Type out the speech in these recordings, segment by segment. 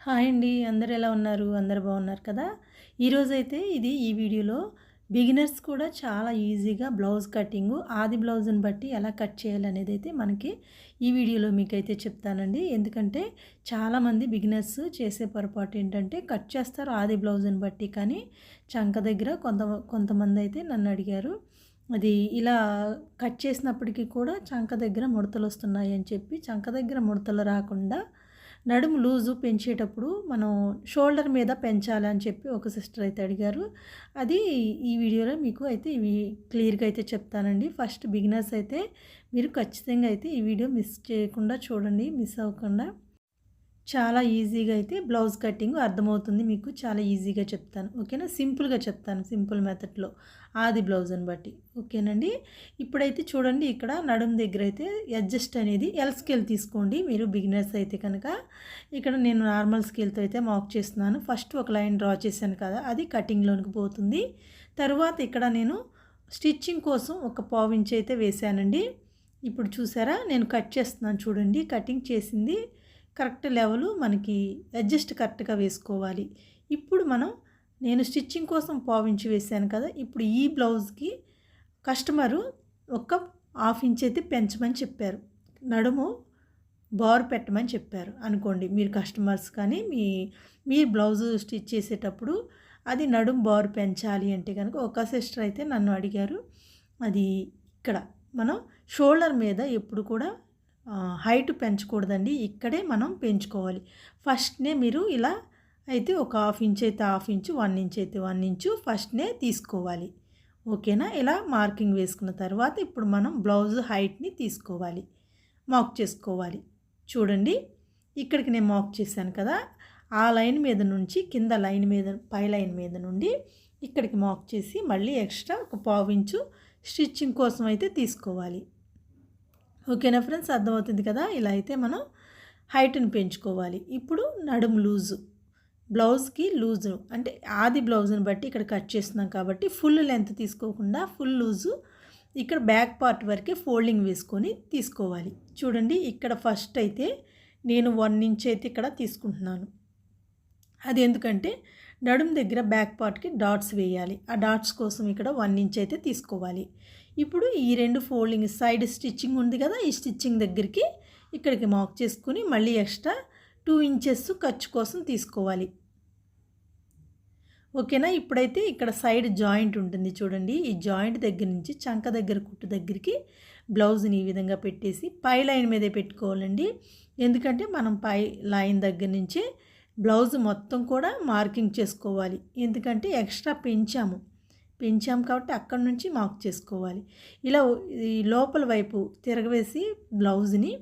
Hi అండి అందరు ఎలా ఉన్నారు? అందరు బాగున్నారు కదా? ఈరోజైతే ఇది ఈ వీడియోలో బిగినర్స్ కూడా చాలా ఈజీగా బ్లౌజ్ కటింగ్ ఆది బ్లౌజ్ని బట్టి ఎలా కట్ చేయాలనేది అయితే మనకి ఈ వీడియోలో మీకైతే చెప్తానండి. ఎందుకంటే చాలామంది బిగినర్స్ చేసే పొరపాటు ఏంటంటే కట్ చేస్తారు ఆది బ్లౌజ్ని బట్టి కానీ చంక దగ్గర కొంత కొంతమంది అయితే నన్ను అడిగారు అది ఇలా కట్ చేసినప్పటికీ కూడా చంక దగ్గర ముడతలు వస్తున్నాయి అని చెప్పి చంక దగ్గర ముడతలు రాకుండా నడుము లూజు పెంచేటప్పుడు మనం షోల్డర్ మీద పెంచాలని చెప్పి ఒక సిస్టర్ అయితే అడిగారు. అది ఈ వీడియోలో మీకు అయితే ఇవి క్లియర్గా అయితే చెప్తానండి. ఫస్ట్ బిగినర్స్ అయితే మీరు ఖచ్చితంగా అయితే ఈ వీడియో మిస్ చేయకుండా చూడండి మిస్ అవ్వకుండా. చాలా ఈజీగా అయితే బ్లౌజ్ కటింగ్ అర్థమవుతుంది మీకు. చాలా ఈజీగా చెప్తాను. ఓకేనా? సింపుల్గా చెప్తాను. సింపుల్ మెథడ్లో. ఆది బ్లౌజ్ని బట్టి. ఓకేనండి? ఇప్పుడైతే చూడండి ఇక్కడ నడుము దగ్గర అయితే అడ్జస్ట్ అనేది ఎల్ స్కేల్ తీసుకోండి. మీరు బిగినర్స్ అయితే కనుక. ఇక్కడ నేను నార్మల్ స్కేల్తో అయితే మాక్ చేస్తున్నాను. ఫస్ట్ ఒక లైన్ డ్రా చేశాను కదా అది కటింగ్లోనికి పోతుంది. తర్వాత ఇక్కడ నేను స్టిచ్చింగ్ కోసం ఒక పావు ఇంచ్ అయితే వేసానండి ఇప్పుడు చూసారా? నేను కట్ చేస్తున్నాను చూడండి. కటింగ్ చేసింది కరెక్ట్ లెవెల్ మనకి అడ్జస్ట్ కరెక్ట్గా వేసుకోవాలి. ఇప్పుడు మనం నేను స్టిచ్చింగ్ కోసం పావించి వేసాను కదా ఇప్పుడు ఈ బ్లౌజ్కి కస్టమరు ఒక హాఫ్ ఇంచ్ అయితే పెంచమని చెప్పారు. నడుము బార్ పెట్టమని చెప్పారు. అనుకోండి మీరు కస్టమర్స్ కానీ మీ మీ బ్లౌజ్ స్టిచ్ చేసేటప్పుడు అది నడుము బార్ పెంచాలి అంటే కనుక ఒక సిస్టర్ అయితే నన్ను అడిగారు. అది ఇక్కడ మనం షోల్డర్ మీద ఎప్పుడు కూడా హైట్ పెంచకూడదండి. ఇక్కడే మనం పెంచుకోవాలి. ఫస్ట్నే మీరు ఇలా అయితే ఒక హాఫ్ ఇంచ్ అయితే హాఫ్ ఇంచు వన్ ఇంచ్ అయితే వన్ ఇంచు ఫస్ట్నే తీసుకోవాలి. ఓకేనా? ఇలా మార్కింగ్ వేసుకున్న తర్వాత ఇప్పుడు మనం బ్లౌజ్ హైట్ని తీసుకోవాలి. మాక్ చేసుకోవాలి. చూడండి. ఇక్కడికి నేను మాక్ చేశాను కదా. ఆ లైన్ మీద నుంచి కింద లైన్ మీద పై లైన్ మీద నుండి ఇక్కడికి మాక్ చేసి మళ్ళీ ఎక్స్ట్రా ఒక పావు ఇంచు స్టిచ్చింగ్ కోసం అయితే తీసుకోవాలి. ఓకేనా ఫ్రెండ్స్? అర్థమవుతుంది కదా? ఇలా అయితే మనం హైట్ని పెంచుకోవాలి. ఇప్పుడు నడుము లూజు. బ్లౌజ్కి లూజు. అంటే ఆది బ్లౌజ్ని బట్టి ఇక్కడ కట్ చేస్తున్నాం కాబట్టి ఫుల్ లెంత్ తీసుకోకుండా ఫుల్ లూజు ఇక్కడ బ్యాక్ పార్ట్ వరకే ఫోల్డింగ్ వేసుకొని తీసుకోవాలి. చూడండి ఇక్కడ ఫస్ట్ అయితే నేను వన్ ఇంచ్ అయితే ఇక్కడ తీసుకుంటున్నాను. అది ఎందుకంటే నడుము దగ్గర బ్యాక్ పార్ట్కి డాట్స్ వేయాలి. ఆ డాట్స్ కోసం ఇక్కడ వన్ ఇంచ్ అయితే తీసుకోవాలి. ఇప్పుడు ఈ రెండు ఫోల్డింగ్ సైడ్ స్టిచ్చింగ్ ఉంది కదా ఈ స్టిచ్చింగ్ దగ్గరికి ఇక్కడికి మార్క్ చేసుకుని మళ్ళీ ఎక్స్ట్రా టూ ఇంచెస్ ఖర్చు కోసం తీసుకోవాలి. ఓకేనా? ఇప్పుడైతే ఇక్కడ సైడ్ జాయింట్ ఉంటుంది చూడండి. ఈ జాయింట్ దగ్గర నుంచి చంక దగ్గర కుట్టు దగ్గరికి బ్లౌజ్ని ఈ విధంగా పెట్టేసి పై లైన్ మీదే పెట్టుకోవాలండి. ఎందుకంటే మనం పై లైన్ దగ్గర నుంచి బ్లౌజ్ మొత్తం కూడా మార్కింగ్ చేసుకోవాలి. ఎందుకంటే ఎక్స్ట్రా పెంచాము. పెంచాం కాబట్టి అక్కడ నుంచి మార్క్ చేసుకోవాలి. ఇలా ఈ లోపల వైపు తిరగవేసి బ్లౌజ్ని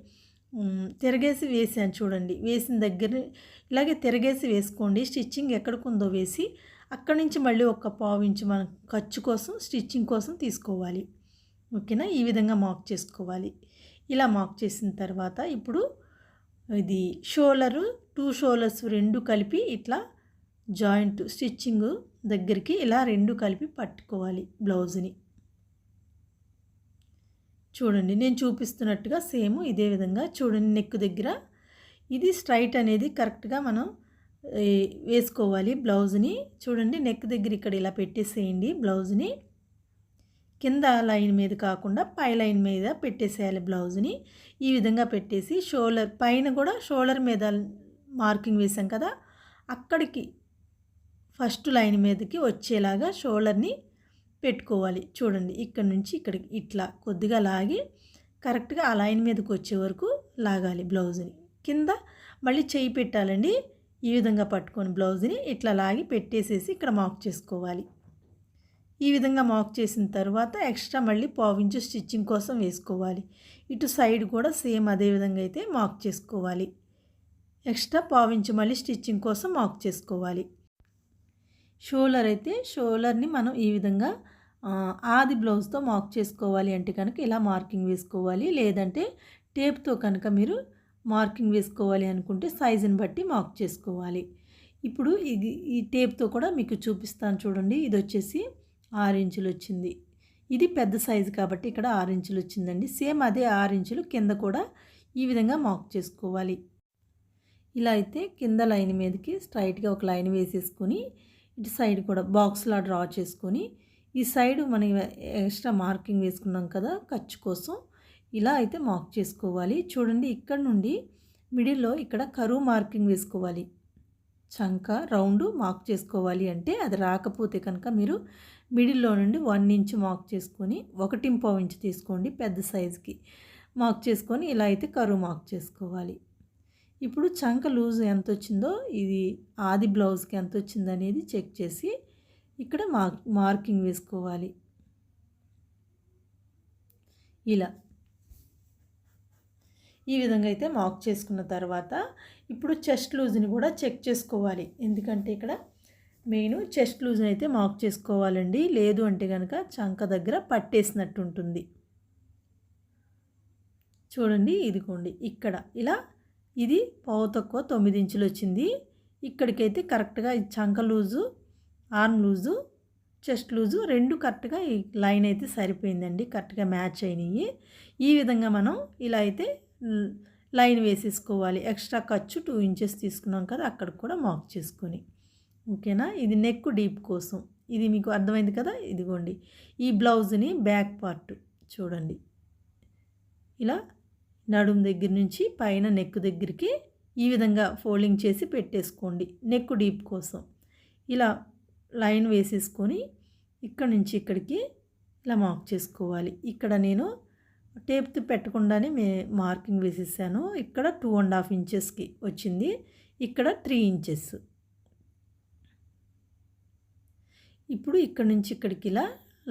తిరగేసి వేసాను చూడండి. వేసిన దగ్గర ఇలాగే తిరగేసి వేసుకోండి. స్టిచ్చింగ్ ఎక్కడికుందో వేసి అక్కడి నుంచి మళ్ళీ ఒక పావు ఇంచు మనం ఖర్చు కోసం స్టిచ్చింగ్ కోసం తీసుకోవాలి. ఓకేనా? ఈ విధంగా మాక్ చేసుకోవాలి. ఇలా మాక్ చేసిన తర్వాత ఇప్పుడు ఇది షోలరు టూ షోలర్స్ రెండు కలిపి ఇట్లా జాయింట్ స్టిచ్చింగ్ దగ్గరికి ఇలా రెండు కలిపి పట్టుకోవాలి బ్లౌజ్ని. చూడండి నేను చూపిస్తున్నట్టుగా సేమ్ ఇదే విధంగా చూడండి నెక్ దగ్గర. ఇది స్ట్రైట్ అనేది కరెక్ట్గా మనం వేసుకోవాలి బ్లౌజ్ని. చూడండి నెక్ దగ్గర ఇక్కడ ఇలా పెట్టేసేయండి బ్లౌజ్ని. కింద లైన్ మీద కాకుండా పై లైన్ మీద పెట్టేసేయాలి బ్లౌజ్ని. ఈ విధంగా పెట్టేసి షోల్డర్ పైన కూడా షోల్డర్ మీద మార్కింగ్ వేసాం కదా అక్కడికి ఫస్ట్ లైన్ మీదకి వచ్చేలాగా షోల్డర్ని పెట్టుకోవాలి. చూడండి ఇక్కడ నుంచి ఇక్కడికి ఇట్లా కొద్దిగా లాగి కరెక్ట్గా ఆ లైన్ మీదకి వచ్చే వరకు లాగాలి బ్లౌజ్ని. కింద మళ్ళీ చేయి పెట్టాలండి. ఈ విధంగా పట్టుకొని బ్లౌజ్ని ఇట్లా లాగి పెట్టేసేసి ఇక్కడ మాక్ చేసుకోవాలి. ఈ విధంగా మాక్ చేసిన తర్వాత ఎక్స్ట్రా మళ్ళీ పావించు స్టిచ్చింగ్ కోసం వేసుకోవాలి. ఇటు సైడ్ కూడా సేమ్ అదే విధంగా అయితే మాక్ చేసుకోవాలి. ఎక్స్ట్రా పావించు మళ్ళీ స్టిచ్చింగ్ కోసం మాక్ చేసుకోవాలి. షోలర్ అయితే షోలర్ని మనం ఈ విధంగా ఆది బ్లౌజ్తో మాక్ చేసుకోవాలి అంటే కనుక ఇలా మార్కింగ్ వేసుకోవాలి. లేదంటే టేప్తో కనుక మీరు మార్కింగ్ వేసుకోవాలి అనుకుంటే సైజుని బట్టి మాక్ చేసుకోవాలి. ఇప్పుడు ఇది ఈ టేప్తో కూడా మీకు చూపిస్తాను చూడండి. ఇది వచ్చేసి ఆరు ఇంచులు వచ్చింది. ఇది పెద్ద సైజు కాబట్టి ఇక్కడ ఆరు ఇంచులు వచ్చిందండి. సేమ్ అదే ఆరు ఇంచులు కింద కూడా ఈ విధంగా మాక్ చేసుకోవాలి. ఇలా అయితే కింద లైన్ మీదకి స్ట్రైట్గా ఒక లైన్ వేసేసుకొని ఇటు సైడ్ కూడా బాక్స్లా డ్రా చేసుకొని ఈ సైడ్ మనం ఎక్స్ట్రా మార్కింగ్ వేసుకున్నాం కదా ఖర్చు కోసం ఇలా అయితే మార్క్ చేసుకోవాలి. చూడండి ఇక్కడ నుండి మిడిల్లో ఇక్కడ కరువు మార్కింగ్ వేసుకోవాలి. చంక రౌండ్ మార్క్ చేసుకోవాలి అంటే అది రాకపోతే కనుక మీరు మిడిల్లో నుండి వన్ ఇంచ్ మార్క్ చేసుకొని ఒకటి ఇంచ్ తీసుకోండి పెద్ద సైజుకి. మార్క్ చేసుకొని ఇలా అయితే కరువు మార్క్ చేసుకోవాలి. ఇప్పుడు చంక లూజ్ ఎంత వచ్చిందో ఇది ఆది బ్లౌజ్కి ఎంత వచ్చింది అనేది చెక్ చేసి ఇక్కడ మార్క్ మార్కింగ్ వేసుకోవాలి. ఇలా. ఈ విధంగా అయితే మార్క్ చేసుకున్న తర్వాత ఇప్పుడు చెస్ట్ లూజ్ని కూడా చెక్ చేసుకోవాలి. ఎందుకంటే ఇక్కడ మెయిన్ చెస్ట్ లూజ్ని అయితే మార్క్ చేసుకోవాలండి. లేదు అంటే కనుక చంక దగ్గర పట్టేసినట్టు ఉంటుంది చూడండి ఇదిగోండి ఇక్కడ. ఇలా ఇది పావు తక్కువ తొమ్మిది ఇంచులు వచ్చింది ఇక్కడికైతే కరెక్ట్గా చంక loose arm loose chest loose రెండు కరెక్ట్గా ఈ లైన్ అయితే సరిపోయిందండి. కరెక్ట్గా మ్యాచ్ అయినాయి ఈ విధంగా మనం ఇలా అయితే లైన్ వేసేసుకోవాలి. ఎక్స్ట్రా ఖర్చు టూ ఇంచెస్ తీసుకున్నాం కదా అక్కడ కూడా మార్క్ చేసుకొని. ఓకేనా? ఇది నెక్ డీప్ కోసం. ఇది మీకు అర్థమైంది కదా? ఇదిగోండి. ఈ బ్లౌజ్ని బ్యాక్ పార్ట్ చూడండి. ఇలా నడుము దగ్గర నుంచి పైన నెక్ దగ్గరికి ఈ విధంగా ఫోల్డింగ్ చేసి పెట్టేసుకోండి నెక్ డీప్ కోసం. ఇలా లైన్ వేసేసుకొని ఇక్కడ నుంచి ఇక్కడికి ఇలా మార్క్ చేసుకోవాలి. ఇక్కడ నేను టేప్ పెట్టకుండానే మే మార్కింగ్ వేసేసాను. ఇక్కడ టూ అండ్ హాఫ్ ఇంచెస్కి వచ్చింది. ఇక్కడ త్రీ ఇంచెస్. ఇప్పుడు ఇక్కడ నుంచి ఇక్కడికి ఇలా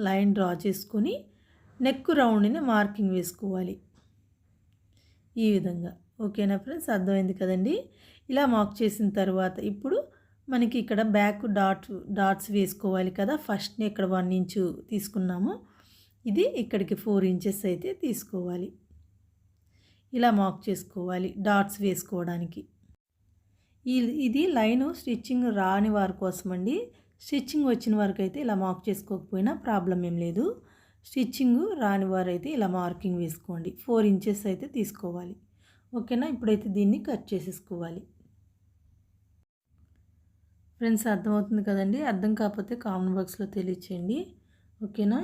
లైన్ డ్రా చేసుకొని నెక్ రౌండ్ని మార్కింగ్ వేసుకోవాలి. ఈ విధంగా. ఓకేనా ఫ్రెండ్స్? అర్థమైంది కదండి? ఇలా మార్క్ చేసిన తర్వాత ఇప్పుడు మనకి ఇక్కడ బ్యాక్ డాట్ డాట్స్ వేసుకోవాలి కదా. ఫస్ట్ని ఇక్కడ వన్ ఇంచు తీసుకున్నాము. ఇది ఇక్కడికి ఫోర్ ఇంచెస్ అయితే తీసుకోవాలి. ఇలా మార్క్ చేసుకోవాలి డాట్స్ వేసుకోవడానికి. ఇది లైను స్టిచ్చింగ్ రాని వారి కోసం అండి స్టిచ్చింగ్ వచ్చిన వరకు అయితే ఇలా మార్క్ చేసుకోకపోయినా ప్రాబ్లం ఏం లేదు. స్టిచ్చింగ్ రాని వారైతే ఇలా మార్కింగ్ వేసుకోండి. ఫోర్ ఇంచెస్ అయితే తీసుకోవాలి. ఓకేనా? ఇప్పుడైతే దీన్ని కట్ చేసేసుకోవాలి. ఫ్రెండ్స్ అర్థమవుతుంది కదండి? అర్థం కాకపోతే కామెంట్ బాక్స్లో తెలియచేయండి. ఓకేనా?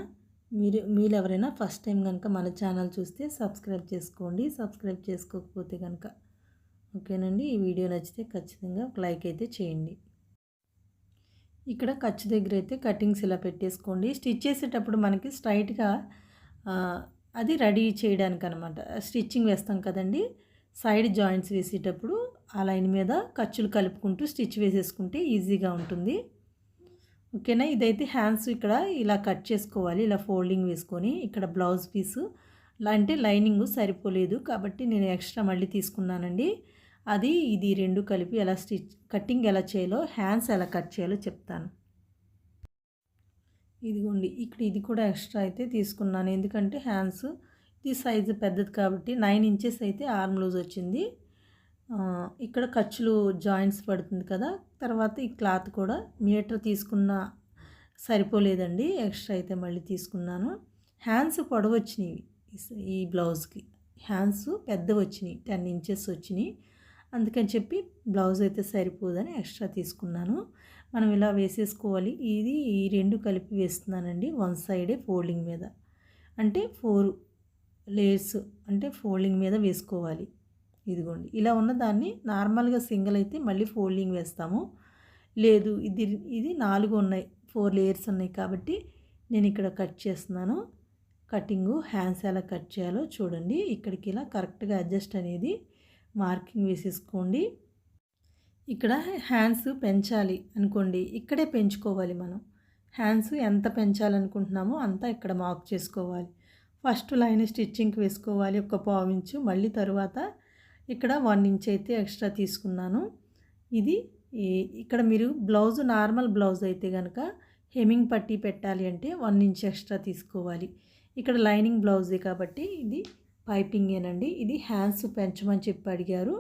మీరు మీరు ఎవరైనా ఫస్ట్ టైం కనుక మన ఛానల్ చూస్తే సబ్స్క్రైబ్ చేసుకోండి. సబ్స్క్రైబ్ చేసుకోకపోతే కనుక ఓకేనండి? ఈ వీడియో నచ్చితే ఖచ్చితంగా ఒక లైక్ అయితే చేయండి. ఇక్కడ ఖర్చు దగ్గర అయితే కటింగ్స్ ఇలా పెట్టేసుకోండి. స్టిచ్ చేసేటప్పుడు మనకి స్ట్రైట్గా అది రెడీ చేయడానికి అనమాట స్టిచ్చింగ్ వేస్తాం కదండి. సైడ్ జాయింట్స్ వేసేటప్పుడు ఆ లైన్ మీద ఖర్చులు కలుపుకుంటూ స్టిచ్ వేసేసుకుంటే ఈజీగా ఉంటుంది. ఓకేనా? ఇదైతే హ్యాండ్స్ ఇక్కడ ఇలా కట్ చేసుకోవాలి. ఇలా ఫోల్డింగ్ వేసుకొని ఇక్కడ బ్లౌజ్ పీసు. అంటే లైనింగ్ సరిపోలేదు కాబట్టి నేను ఎక్స్ట్రా మళ్ళీ తీసుకున్నానండి. అది ఇది రెండు కలిపి ఎలా స్టిచ్ కటింగ్ ఎలా చేయాలో హ్యాండ్స్ ఎలా కట్ చేయాలో చెప్తాను. ఇదిగోండి ఇక్కడ ఇది కూడా ఎక్స్ట్రా అయితే తీసుకున్నాను. ఎందుకంటే హ్యాండ్స్ ఇది సైజు పెద్దది కాబట్టి నైన్ ఇంచెస్ అయితే ఆర్మ్ లూజ్ వచ్చింది. ఇక్కడ ఖర్చులు జాయింట్స్ పడుతుంది కదా. తర్వాత ఈ క్లాత్ కూడా మీటర్ తీసుకున్న సరిపోలేదండి. ఎక్స్ట్రా అయితే మళ్ళీ తీసుకున్నాను. హ్యాండ్స్ పొడవు వచ్చినాయి ఈ బ్లౌజ్కి. హ్యాండ్స్ పెద్ద వచ్చినాయి టెన్ ఇంచెస్ వచ్చినాయి. అందుకని చెప్పి బ్లౌజ్ అయితే సరిపోదని ఎక్స్ట్రా తీసుకున్నాను. మనం ఇలా వేసేసుకోవాలి. ఇది ఈ రెండు కలిపి వేస్తున్నానండి. వన్ సైడే ఫోల్డింగ్ మీద. అంటే ఫోర్ లేయర్స్ అంటే ఫోల్డింగ్ మీద వేసుకోవాలి. ఇదిగోండి. ఇలా ఉన్నదాన్ని నార్మల్గా సింగిల్ అయితే మళ్ళీ ఫోల్డింగ్ వేస్తాము. లేదు ఇది ఇది నాలుగు ఉన్నాయి. ఫోర్ లేయర్స్ ఉన్నాయి కాబట్టి నేను ఇక్కడ కట్ చేస్తున్నాను. కటింగు హ్యాండ్స్ ఎలా కట్ చేయాలో చూడండి. ఇక్కడికి ఇలా కరెక్ట్గా అడ్జస్ట్ అనేది మార్కింగ్ వేసేసుకోండి. ఇక్కడ హ్యాండ్స్ పెంచాలి అనుకోండి. ఇక్కడే పెంచుకోవాలి మనం. హ్యాండ్స్ ఎంత పెంచాలనుకుంటున్నామో అంతా ఇక్కడ మార్క్ చేసుకోవాలి. ఫస్ట్ లైన్ స్టిచ్చింగ్కి వేసుకోవాలి ఒక పావు ఇంచు. మళ్ళీ తర్వాత ఇక్కడ వన్ ఇంచ్ అయితే ఎక్స్ట్రా తీసుకున్నాను. ఇది ఇక్కడ మీరు బ్లౌజ్ నార్మల్ బ్లౌజ్ అయితే కనుక హెమింగ్ పట్టి పెట్టాలి అంటే వన్ ఇంచ్ ఎక్స్ట్రా తీసుకోవాలి. ఇక్కడ లైనింగ్ బ్లౌజే కాబట్టి ఇది పైపింగేనండి. ఇది హ్యాండ్స్ పెంచమని చెప్పి అడిగారు.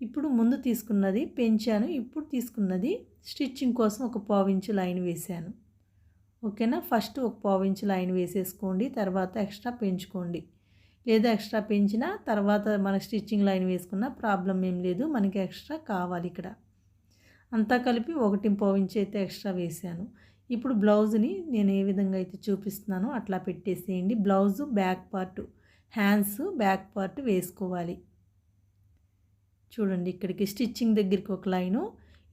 ఇప్పుడు ముందు తీసుకున్నది పెంచాను. ఇప్పుడు తీసుకున్నది స్టిచ్చింగ్ కోసం ఒక పావించు లైన్ వేసాను ఓకేనా? ఫస్ట్ ఒక పావించు లైన్ వేసేసుకోండి. తర్వాత ఎక్స్ట్రా పెంచుకోండి. లేదా ఎక్స్ట్రా పెంచినా తర్వాత మన స్టిచ్చింగ్ లైన్ వేసుకున్న ప్రాబ్లం ఏం లేదు. మనకి ఎక్స్ట్రా కావాలి ఇక్కడ. అంతా కలిపి ఒకటి ఇంచ్ అయితే ఎక్స్ట్రా వేసాను ఇప్పుడు బ్లౌజ్ని నేను ఏ విధంగా అయితే చూపిస్తున్నానో అట్లా పెట్టేసేయండి. Blouse back part hands back part వేసుకోవాలి. చూడండి ఇక్కడికి స్టిచ్చింగ్ దగ్గరికి ఒక లైను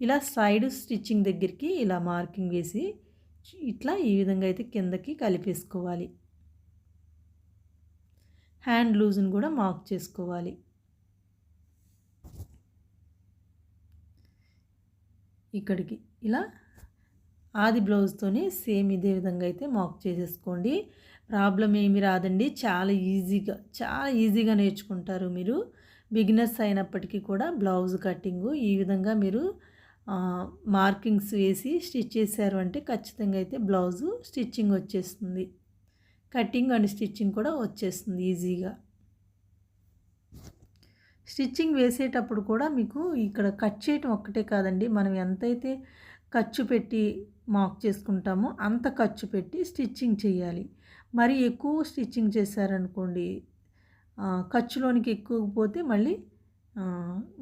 ఇలా సైడ్ స్టిచ్చింగ్ దగ్గరికి ఇలా మార్కింగ్ వేసి ఇట్లా ఈ విధంగా అయితే కిందకి కలిపేసుకోవాలి. హ్యాండ్ లూజ్ని కూడా మార్క్ చేసుకోవాలి. ఇక్కడికి ఇలా ఆది బ్లౌజ్తోనే సేమ్ ఇదే విధంగా అయితే మార్క్ చేసేసుకోండి. ప్రాబ్లం ఏమి రాదండి. చాలా ఈజీగా చాలా ఈజీగా నేర్చుకుంటారు మీరు. బిగినర్స్ అయినప్పటికీ కూడా బ్లౌజ్ కటింగు ఈ విధంగా మీరు మార్కింగ్స్ వేసి స్టిచ్ చేశారు అంటే ఖచ్చితంగా అయితే బ్లౌజు స్టిచ్చింగ్ వచ్చేస్తుంది. కటింగ్ అండ్ స్టిచ్చింగ్ కూడా వచ్చేస్తుంది ఈజీగా. స్టిచ్చింగ్ వేసేటప్పుడు కూడా మీకు ఇక్కడ కట్ చేయటం ఒక్కటే కాదండి. మనం ఎంతైతే ఖర్చు పెట్టి మాక్ చేసుకుంటామో అంత ఖర్చు పెట్టి స్టిచ్చింగ్ చేయాలి. మరి ఎక్కువ స్టిచ్చింగ్ చేశారనుకోండి ఖర్చులోనికి ఎక్కువ పోతే మళ్ళీ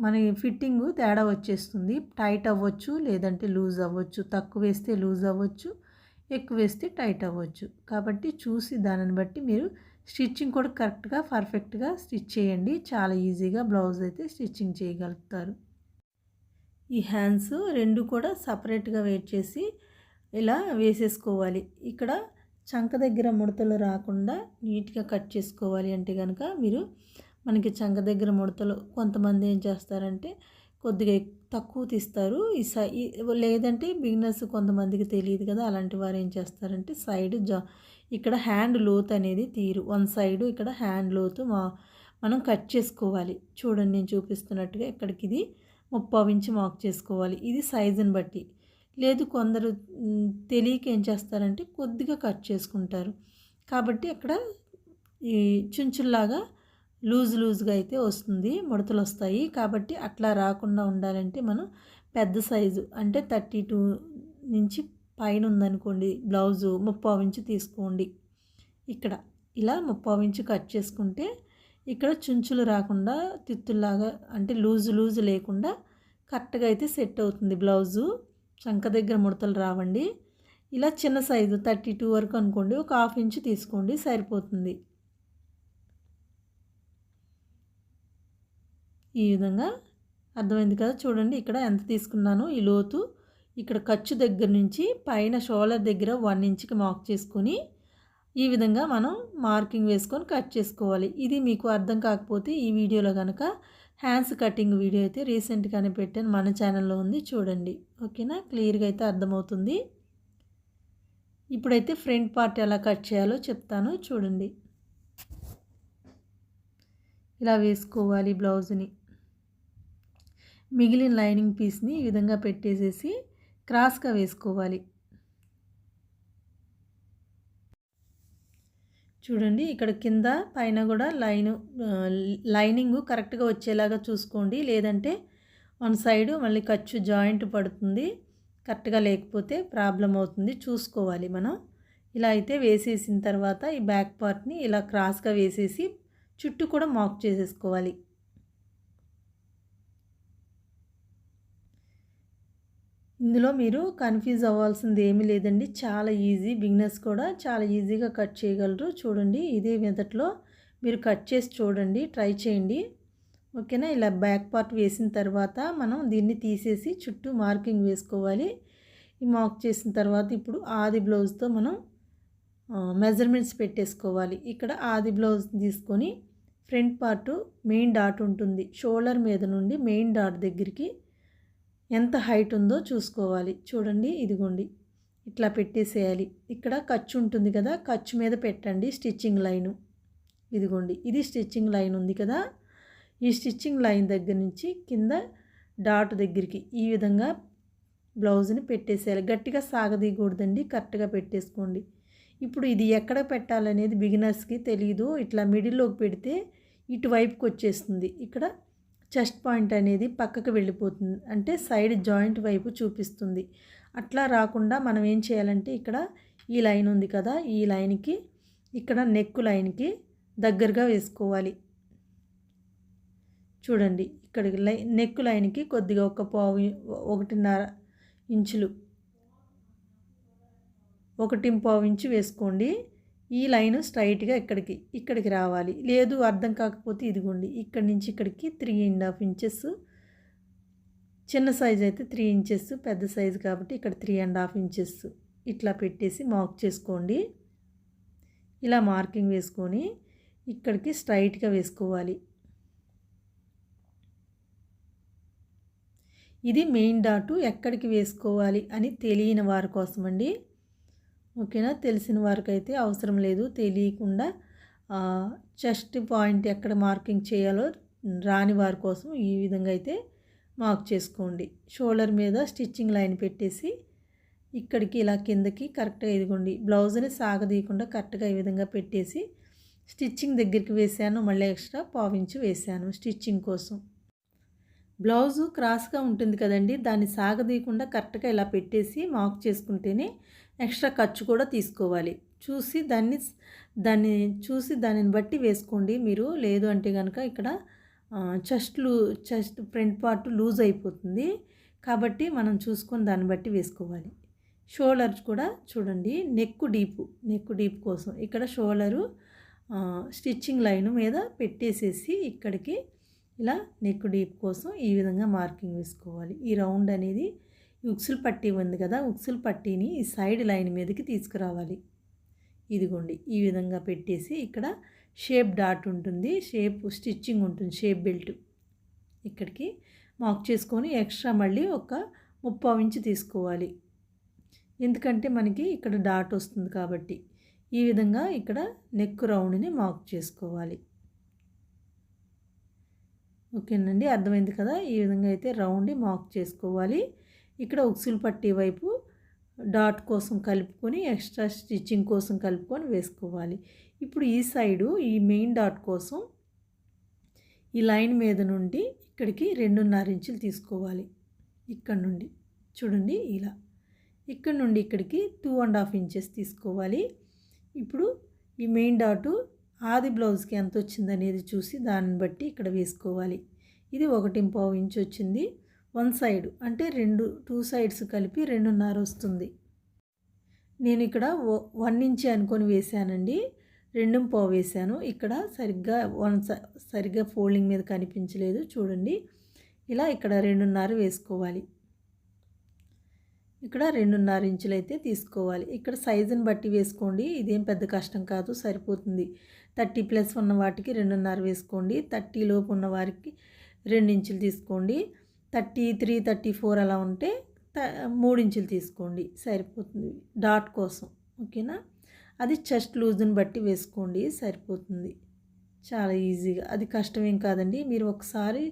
మన ఫిట్టింగ్ తేడా వచ్చేస్తుంది. టైట్ అవ్వచ్చు లేదంటే లూజ్ అవ్వచ్చు తక్కువ వేస్తే లూజ్ అవ్వచ్చు ఎక్కువ వేస్తే టైట్ అవ్వచ్చు. కాబట్టి చూసి దానిని బట్టి మీరు స్టిచ్చింగ్ కూడా కరెక్ట్గా పర్ఫెక్ట్గా స్టిచ్ చేయండి. చాలా ఈజీగా బ్లౌజ్ అయితే స్టిచ్చింగ్ చేయగలుగుతారు. ఈ హ్యాండ్స్ రెండు కూడా సపరేట్గా వెయిట్ చేసి ఇలా వేసేసుకోవాలి. ఇక్కడ చంక దగ్గర ముడతలు రాకుండా నీట్గా కట్ చేసుకోవాలి అంటే కనుక మీరు మనకి చంక దగ్గర ముడతలు కొంతమంది ఏం చేస్తారంటే కొద్దిగా తక్కువ తీస్తారు. ఈ సై లేదంటే బిగినర్స్ కొంతమందికి తెలియదు కదా అలాంటి వారు ఏం చేస్తారంటే సైడ్ జా ఇక్కడ హ్యాండ్ లోత్ అనేది తీరు. వన్ సైడ్ ఇక్కడ హ్యాండ్ లోతు మా మనం కట్ చేసుకోవాలి. చూడండి నేను చూపిస్తున్నట్టుగా ఇక్కడికి ఇది ముప్పావు ఇంచు మాక్ చేసుకోవాలి. ఇది సైజుని బట్టి. లేదు కొందరు తెలియక ఏం చేస్తారంటే కొద్దిగా కట్ చేసుకుంటారు. కాబట్టి అక్కడ ఈ చుంచుల్లాగా లూజ్ లూజ్గా అయితే వస్తుంది ముడతలు వస్తాయి. కాబట్టి అట్లా రాకుండా ఉండాలంటే మనం పెద్ద సైజు అంటే థర్టీ టూ నుంచి పైన ఉందనుకోండి బ్లౌజు ముప్పావు ఇంచు తీసుకోండి. ఇక్కడ ఇలా ముప్పావు ఇంచు కట్ చేసుకుంటే ఇక్కడ చుంచులు రాకుండా తిత్తుల్లాగా అంటే లూజు లూజు లేకుండా కరెక్ట్గా అయితే సెట్ అవుతుంది బ్లౌజు. చంక దగ్గర ముడతలు రావండి. ఇలా చిన్న సైజు థర్టీ టూ వరకు అనుకోండి. ఒక హాఫ్ ఇంచు తీసుకోండి. సరిపోతుంది. ఈ విధంగా అర్థమైంది కదా? చూడండి ఇక్కడ ఎంత తీసుకున్నాను ఈ లోతు. ఇక్కడ ఖర్చు దగ్గర నుంచి పైన షోల్డర్ దగ్గర వన్ ఇంచ్కి మార్క్ చేసుకొని ఈ విధంగా మనం మార్కింగ్ వేసుకొని కట్ చేసుకోవాలి. ఇది మీకు అర్థం కాకపోతే ఈ వీడియోలో కనుక హ్యాండ్స్ కటింగ్ వీడియో అయితే రీసెంట్గానే పెట్టాను మన ఛానల్లో ఉంది చూడండి. ఓకేనా? క్లియర్గా అయితే అర్థమవుతుంది. ఇప్పుడైతే ఫ్రంట్ పార్ట్ ఎలా కట్ చేయాలో చెప్తాను చూడండి. ఇలా వేసుకోవాలి బ్లౌజ్ని. మిగిలిన లైనింగ్ పీస్ని ఈ విధంగా పెట్టేసేసి క్రాస్గా వేసుకోవాలి. చూడండి ఇక్కడ కింద పైన కూడా లైన్ లైనింగ్ కరెక్ట్గా వచ్చేలాగా చూసుకోండి. లేదంటే వన్ సైడ్ మళ్ళీ ఖర్చు జాయింట్ పడుతుంది కరెక్ట్గా లేకపోతే ప్రాబ్లం అవుతుంది. చూసుకోవాలి మనం. ఇలా అయితే వేసేసిన తర్వాత ఈ బ్యాక్ పార్ట్ని ఇలా క్రాస్గా వేసేసి చుట్టూ కూడా మాక్ చేసేసుకోవాలి. ఇందులో మీరు కన్ఫ్యూజ్ అవ్వాల్సింది ఏమీ లేదండి. చాలా ఈజీ. బిగినర్స్ కూడా చాలా ఈజీగా కట్ చేయగలరు. చూడండి ఇదే మెథడ్లో మీరు కట్ చేసి చూడండి. ట్రై చేయండి. ఓకేనా? ఇలా బ్యాక్ పార్ట్ వేసిన తర్వాత మనం దీన్ని తీసేసి చుట్టూ మార్కింగ్ వేసుకోవాలి. ఈ మార్క్ చేసిన తర్వాత ఇప్పుడు ఆది బ్లౌజ్తో మనం మెజర్మెంట్స్ పెట్టేసుకోవాలి. ఇక్కడ ఆది బ్లౌజ్ తీసుకొని ఫ్రంట్ పార్ట్ మెయిన్ డాట్ ఉంటుంది. షోల్డర్ మీద నుండి మెయిన్ డాట్ దగ్గరికి ఎంత హైట్ ఉందో చూసుకోవాలి. చూడండి ఇదిగోండి. ఇట్లా పెట్టేసేయాలి. ఇక్కడ ఖర్చు ఉంటుంది కదా ఖర్చు మీద పెట్టండి స్టిచ్చింగ్ లైను. ఇదిగోండి ఇది స్టిచ్చింగ్ లైన్ ఉంది కదా. ఈ స్టిచ్చింగ్ లైన్ దగ్గర నుంచి కింద డాట్ దగ్గరికి ఈ విధంగా బ్లౌజ్ని పెట్టేసేయాలి. గట్టిగా సాగదీయకూడదండి కరెక్ట్గా పెట్టేసుకోండి. ఇప్పుడు ఇది ఎక్కడ పెట్టాలనేది బిగినర్స్కి తెలియదు ఇట్లా మిడిల్లోకి పెడితే ఇటువైపుకి వచ్చేస్తుంది ఇక్కడ చెస్ట్ పాయింట్ అనేది పక్కకు వెళ్ళిపోతుంది. అంటే సైడ్ జాయింట్ వైపు చూపిస్తుంది. అట్లా రాకుండా మనం ఏం చేయాలంటే ఇక్కడ ఈ లైన్ ఉంది కదా ఈ లైన్కి ఇక్కడ నెక్ లైన్కి దగ్గరగా వేసుకోవాలి. చూడండి ఇక్కడ లై నెక్ లైన్కి కొద్దిగా ఒక పావు ఒకటిన్నర ఇంచులు. ఒకటి పావు ఇంచు వేసుకోండి. ఈ లైన్ స్ట్రైట్గా ఇక్కడికి ఇక్కడికి రావాలి. లేదు అర్థం కాకపోతే ఇదిగోండి. ఇక్కడి నుంచి ఇక్కడికి త్రీ అండ్ హాఫ్ ఇంచెస్ చిన్న సైజ్ అయితే త్రీ ఇంచెస్ పెద్ద సైజు కాబట్టి ఇక్కడ త్రీ అండ్ హాఫ్ ఇంచెస్ ఇట్లా పెట్టేసి మార్క్ చేసుకోండి. ఇలా మార్కింగ్ వేసుకొని ఇక్కడికి స్ట్రైట్గా వేసుకోవాలి. ఇది మెయిన్ డాటు ఎక్కడికి వేసుకోవాలి అని తెలియని వారి కోసమండి. అండి ఓకేనా? తెలిసిన వారికి అయితే అవసరం లేదు. తెలియకుండా చెస్ట్ పాయింట్ ఎక్కడ మార్కింగ్ చేయాలో రాని వారి కోసం ఈ విధంగా అయితే మార్క్ చేసుకోండి. షోల్డర్ మీద స్టిచ్చింగ్ లైన్ పెట్టేసి ఇక్కడికి ఇలా కిందకి కరెక్ట్గా ఇదిగోండి. బ్లౌజ్ని సాగదీయకుండా కరెక్ట్గా ఈ విధంగా పెట్టేసి స్టిచ్చింగ్ దగ్గరికి వేసాను. మళ్ళీ ఎక్స్ట్రా పావించి వేసాను స్టిచ్చింగ్ కోసం. బ్లౌజు క్రాస్గా ఉంటుంది కదండి. దాన్ని సాగదీయకుండా కరెక్ట్గా ఇలా పెట్టేసి మార్క్ చేసుకుంటేనే ఎక్స్ట్రా ఖర్చు కూడా తీసుకోవాలి. చూసి దాన్ని దాన్ని చూసి దానిని బట్టి వేసుకోండి మీరు. లేదు అంటే కనుక ఇక్కడ చెస్ట్ లూ చెస్ట్ ఫ్రంట్ పార్ట్ లూజ్ అయిపోతుంది. కాబట్టి మనం చూసుకొని దాన్ని బట్టి వేసుకోవాలి. షోల్డర్స్ కూడా చూడండి నెక్కు డీపు నెక్కు డీప్ కోసం. ఇక్కడ షోల్డరు స్టిచ్చింగ్ లైన్ మీద పెట్టేసేసి ఇక్కడికి ఇలా నెక్ డీప్ కోసం ఈ విధంగా మార్కింగ్ వేసుకోవాలి. ఈ రౌండ్ అనేది ఉక్సులు పట్టీ ఉంది కదా ఉక్సులు పట్టీని ఈ సైడ్ లైన్ మీదకి తీసుకురావాలి. ఇదిగోండి ఈ విధంగా పెట్టేసి ఇక్కడ షేప్ డాట్ ఉంటుంది షేప్ స్టిచ్చింగ్ ఉంటుంది షేప్ బెల్ట్. ఇక్కడికి మార్క్ చేసుకొని ఎక్స్ట్రా మళ్ళీ ఒక ముప్పావు ఇంచు తీసుకోవాలి. ఎందుకంటే మనకి ఇక్కడ డాట్ వస్తుంది కాబట్టి ఈ విధంగా ఇక్కడ నెక్ రౌండ్ని మార్క్ చేసుకోవాలి. ఓకేనండి అర్థమైంది కదా? ఈ విధంగా అయితే రౌండ్ మార్క్ చేసుకోవాలి. ఇక్కడ ఉక్సులు పట్టి వైపు డాట్ కోసం కలుపుకొని ఎక్స్ట్రా స్టిచ్చింగ్ కోసం కలుపుకొని వేసుకోవాలి. ఇప్పుడు ఈ సైడు ఈ మెయిన్ డాట్ కోసం ఈ లైన్ మీద నుండి ఇక్కడికి రెండున్నర ఇంచులు తీసుకోవాలి. ఇక్కడ నుండి చూడండి ఇలా. ఇక్కడ నుండి ఇక్కడికి టూ అండ్ హాఫ్ ఇంచెస్ తీసుకోవాలి. ఇప్పుడు ఈ మెయిన్ డాటు ఆది బ్లౌజ్కి ఎంత వచ్చింది అనేది చూసి దాన్ని బట్టి ఇక్కడ వేసుకోవాలి. ఇది ఒకటి పావు ఇంచు వచ్చింది. వన్ సైడ్ అంటే రెండు టూ సైడ్స్ కలిపి రెండున్నర వస్తుంది. నేను ఇక్కడ వన్ ఇంచ్ అనుకొని వేసానండి రెండు పావు వేశాను. ఇక్కడ సరిగ్గా వన్ సరిగ్గా ఫోల్డింగ్ మీద కనిపించలేదు. చూడండి. ఇలా ఇక్కడ రెండున్నర వేసుకోవాలి. ఇక్కడ రెండున్నర ఇంచులు అయితే తీసుకోవాలి. ఇక్కడ సైజుని బట్టి వేసుకోండి. ఇదేం పెద్ద కష్టం కాదు. సరిపోతుంది. థర్టీ ప్లస్ ఉన్న వాటికి రెండున్నర వేసుకోండి. థర్టీ లోపు ఉన్న వారికి రెండు ఇంచులు తీసుకోండి. థర్టీ త్రీ థర్టీ ఫోర్ అలా ఉంటే మూడించులు తీసుకోండి సరిపోతుంది. డాట్ కోసం ఓకేనా? అది చెస్ట్ లూజ్ని బట్టి వేసుకోండి సరిపోతుంది. చాలా ఈజీగా అది కష్టమేం కాదండి. మీరు ఒకసారి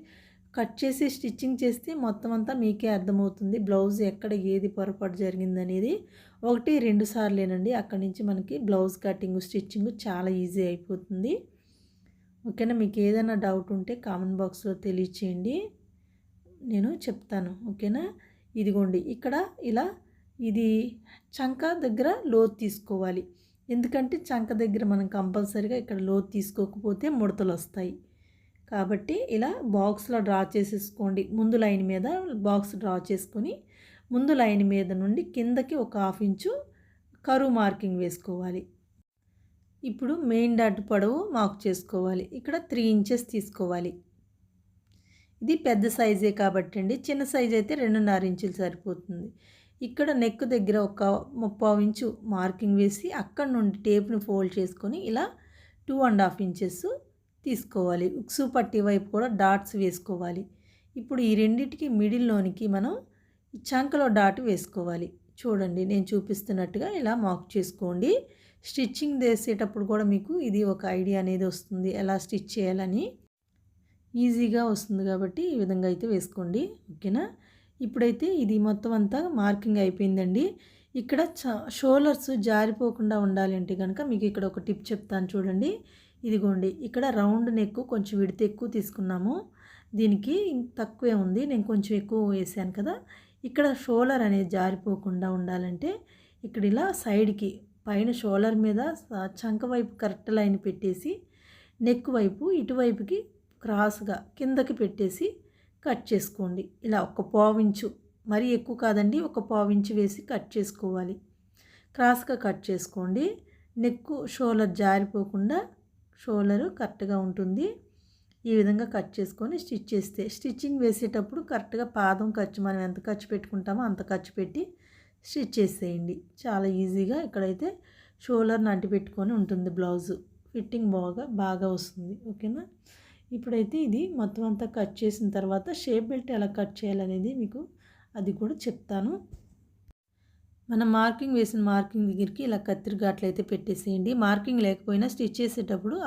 కట్ చేసి స్టిచ్చింగ్ చేస్తే మొత్తం అంతా మీకే అర్థమవుతుంది. బ్లౌజ్ ఎక్కడ ఏది పొరపాటు జరిగిందనేది. ఒకటి రెండు సార్లేనండి. అక్కడి నుంచి మనకి బ్లౌజ్ కటింగ్ స్టిచ్చింగ్ చాలా ఈజీ అయిపోతుంది. ఓకేనా? మీకు ఏదైనా డౌట్ ఉంటే కామెంట్ బాక్స్లో తెలియచేయండి. నేను చెప్తాను ఓకేనా? ఇదిగోండి ఇక్కడ ఇలా ఇది చంక దగ్గర లోతు తీసుకోవాలి. ఎందుకంటే చంక దగ్గర మనం కంపల్సరీగా ఇక్కడ లోతు తీసుకోకపోతే ముడతలు వస్తాయి కాబట్టి ఇలా బాక్స్లో డ్రా చేసేసుకోండి. ముందు లైన్ మీద బాక్స్ డ్రా చేసుకొని ముందు లైన్ మీద నుండి కిందకి ఒక హాఫ్ ఇంచు కరువు మార్కింగ్ వేసుకోవాలి. ఇప్పుడు మెయిన్ డాట్ పొడవు మార్క్ చేసుకోవాలి. ఇక్కడ త్రీ ఇంచెస్ తీసుకోవాలి. ఇది పెద్ద సైజే కాబట్టి అండి చిన్న సైజ్ అయితే రెండున్నర ఇంచులు సరిపోతుంది. ఇక్కడ నెక్ దగ్గర ఒక ముప్పావు ఇంచు మార్కింగ్ వేసి అక్కడ నుండి టేప్ని ఫోల్డ్ చేసుకొని ఇలా టూ అండ్ హాఫ్ ఇంచెస్ తీసుకోవాలి. ఉక్సు పట్టి వైపు కూడా డాట్స్ వేసుకోవాలి. ఇప్పుడు ఈ రెండింటికి మిడిల్లోనికి మనం చంకలో డాట్ వేసుకోవాలి. చూడండి నేను చూపిస్తున్నట్టుగా ఇలా మార్క్ చేసుకోండి. స్టిచ్చింగ్ చేసేటప్పుడు కూడా మీకు ఇది ఒక ఐడియా అనేది వస్తుంది. ఎలా స్టిచ్ చేయాలని ఈజీగా వస్తుంది కాబట్టి ఈ విధంగా అయితే వేసుకోండి ఓకేనా? ఇప్పుడైతే ఇది మొత్తం అంతా మార్కింగ్ అయిపోయిందండి. ఇక్కడ షోల్డర్స్ జారిపోకుండా ఉండాలి అంటే కనుక మీకు ఇక్కడ ఒక టిప్ చెప్తాను చూడండి. ఇదిగోండి ఇక్కడ రౌండ్ నెక్ కొంచెం విడితే ఎక్కువ తీసుకున్నాము. దీనికి తక్కువే ఉంది నేను కొంచెం ఎక్కువ వేసాను కదా. ఇక్కడ షోలర్ అనేది జారిపోకుండా ఉండాలంటే ఇక్కడ ఇలా సైడ్కి పైన షోలర్ మీద చంక వైపు కరెక్ట్ లైన్ పెట్టేసి నెక్ వైపు ఇటువైపుకి క్రాస్గా కిందకి పెట్టేసి కట్ చేసుకోండి. ఇలా ఒక పావించు మరీ ఎక్కువ కాదండి ఒక పావించు వేసి కట్ చేసుకోవాలి. క్రాస్గా కట్ చేసుకోండి. నెక్కు షోలర్ జారిపోకుండా షోలరు కరెక్ట్గా ఉంటుంది. ఈ విధంగా కట్ చేసుకొని స్టిచ్ చేస్తే స్టిచ్చింగ్ వేసేటప్పుడు కరెక్ట్గా పాదం ఖర్చు మనం ఎంత ఖర్చు పెట్టుకుంటామో అంత ఖర్చు పెట్టి స్టిచ్ చేసేయండి. చాలా ఈజీగా ఇక్కడైతే షోలర్ని అంటి పెట్టుకొని ఉంటుంది బ్లౌజు. ఫిట్టింగ్ బాగా బాగా వస్తుంది. ఓకేనా? ఇప్పుడైతే ఇది మొత్తం అంతా కట్ చేసిన తర్వాత షేప్ బెల్ట్ ఎలా కట్ చేయాలనేది మీకు అది కూడా చెప్తాను. మనం మార్కింగ్ వేసిన మార్కింగ్ దగ్గరికి ఇలా కత్తిరి ఘాట్లు అయితే పెట్టేసేయండి. మార్కింగ్ లేకపోయినా స్టిచ్ చేసేటప్పుడు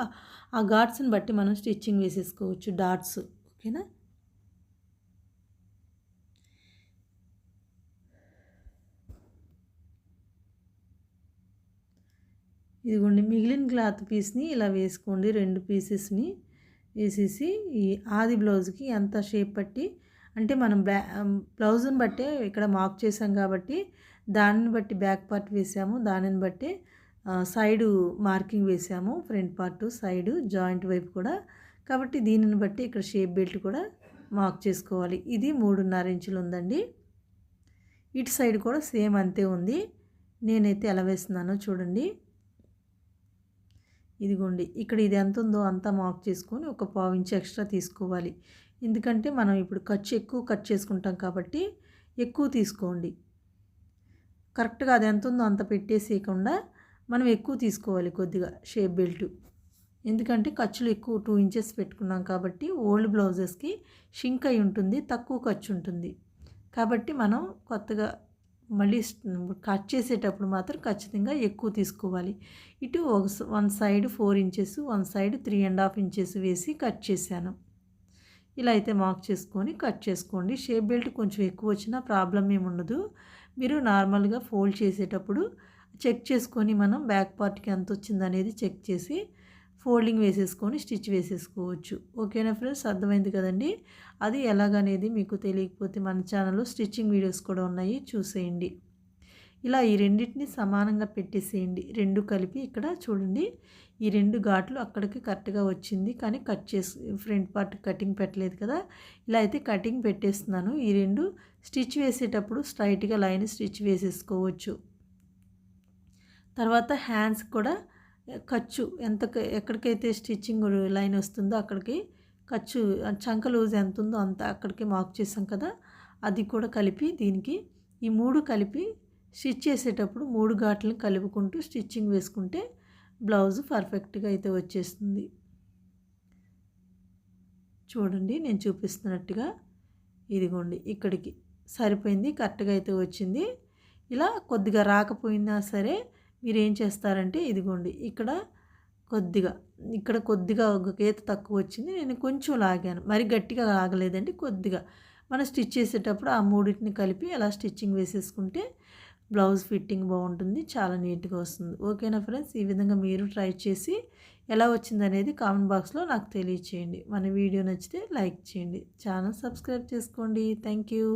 ఆ ఘాట్స్ని బట్టి మనం స్టిచ్చింగ్ వేసేసుకోవచ్చు డాట్స్ ఓకేనా? ఇదిగోండి మిగిలిన క్లాత్ పీస్ని ఇలా వేసుకోండి రెండు పీసెస్ని. వేసేసి ఈ ఆది బ్లౌజ్కి ఎంత షేప్ పట్టి అంటే మనం బ్లా బ్లౌజ్ని బట్టే ఇక్కడ మార్క్ చేసాం కాబట్టి దానిని బట్టి బ్యాక్ పార్ట్ వేసాము. దానిని బట్టి సైడు మార్కింగ్ వేసాము. ఫ్రంట్ పార్ట్ సైడు జాయింట్ వైపు కూడా. కాబట్టి దీనిని బట్టి ఇక్కడ షేప్ బెల్ట్ కూడా మార్క్ చేసుకోవాలి. ఇది మూడున్నర ఇంచులు ఉందండి. ఇటు సైడ్ కూడా సేమ్ అంతే ఉంది. నేనైతే ఎలా వేస్తున్నానో చూడండి. ఇదిగోండి ఇక్కడ ఇది ఎంత ఉందో అంతా మార్క్ చేసుకొని ఒక పావు ఇంచు ఎక్స్ట్రా తీసుకోవాలి. ఎందుకంటే మనం ఇప్పుడు ఖర్చు ఎక్కువ కట్ చేసుకుంటాం కాబట్టి ఎక్కువ తీసుకోండి. కరెక్ట్గా అది ఎంత ఉందో అంత పెట్టేసేయకుండా మనం ఎక్కువ తీసుకోవాలి కొద్దిగా షేప్ బెల్ట్. ఎందుకంటే ఖర్చులు ఎక్కువ టూ ఇంచెస్ పెట్టుకున్నాం కాబట్టి ఓల్డ్ బ్లౌజెస్కి షింక్ అయి ఉంటుంది తక్కువ ఖర్చు ఉంటుంది. కాబట్టి మనం కొత్తగా మళ్ళీ కట్ చేసేటప్పుడు మాత్రం ఖచ్చితంగా ఎక్కువ తీసుకోవాలి. ఇటు ఒక one side four inches one side three and half inches వేసి కట్ చేశాను. ఇలా అయితే మార్క్ చేసుకొని కట్ చేసుకోండి. షేప్ బెల్ట్ కొంచెం ఎక్కువ వచ్చినా ప్రాబ్లం ఏమి ఉండదు. మీరు నార్మల్గా ఫోల్డ్ చేసేటప్పుడు చెక్ చేసుకొని మనం బ్యాక్ పార్ట్కి ఎంత వచ్చిందనేది చెక్ చేసి ఫోల్డింగ్ వేసేసుకొని స్టిచ్ వేసేసుకోవచ్చు. ఓకేనా ఫ్రెండ్స్? అర్థమైంది కదండి? అది ఎలాగనేది మీకు తెలియకపోతే మన ఛానల్లో స్టిచ్చింగ్ వీడియోస్ కూడా ఉన్నాయి. చూసేయండి. ఇలా ఈ రెండింటిని సమానంగా పెట్టేసేయండి. రెండు కలిపి ఇక్కడ చూడండి. ఈ రెండు ఘాట్లు అక్కడికి కరెక్ట్గా వచ్చింది. కానీ కట్ చేసి ఫ్రంట్ పార్ట్ కటింగ్ పెట్టలేదు కదా. ఇలా అయితే కటింగ్ పెట్టేస్తున్నాను. ఈ రెండు స్టిచ్ వేసేటప్పుడు స్ట్రైట్గా లైన్ స్టిచ్ వేసేసుకోవచ్చు. తర్వాత హ్యాండ్స్ కూడా ఖర్చు ఎంత ఎక్కడికైతే స్టిచ్చింగ్ లైన్ వస్తుందో అక్కడికి ఖర్చు చంక లూజ్ ఎంత ఉందో అంత అక్కడికి మార్క్ చేసాం కదా అది కూడా కలిపి దీనికి ఈ మూడు కలిపి స్టిచ్ చేసేటప్పుడు మూడు ఘాట్లను కలుపుకుంటూ స్టిచ్చింగ్ వేసుకుంటే బ్లౌజ్ పర్ఫెక్ట్గా అయితే వచ్చేస్తుంది. చూడండి నేను చూపిస్తున్నట్టుగా ఇదిగోండి ఇక్కడికి సరిపోయింది కరెక్ట్గా అయితే వచ్చింది. ఇలా కొద్దిగా రాకపోయినా సరే మీరు ఏం చేస్తారంటే ఇదిగోండి ఇక్కడ కొద్దిగా ఇక్కడ కొద్దిగా ఒక గీత తక్కువ వచ్చింది నేను కొంచెం లాగాను. మరి గట్టిగా లాగలేదండి కొద్దిగా. మనం స్టిచ్ చేసేటప్పుడు ఆ మూడింటిని కలిపి అలా స్టిచ్చింగ్ వేసేసుకుంటే బ్లౌజ్ ఫిట్టింగ్ బాగుంటుంది చాలా నీట్గా వస్తుంది. ఓకేనా ఫ్రెండ్స్? ఈ విధంగా మీరు ట్రై చేసి ఎలా వచ్చింది అనేది కామెంట్ బాక్స్లో నాకు తెలియచేయండి. మన వీడియో నచ్చితే లైక్ చేయండి. ఛానల్ సబ్స్క్రైబ్ చేసుకోండి. Thank you.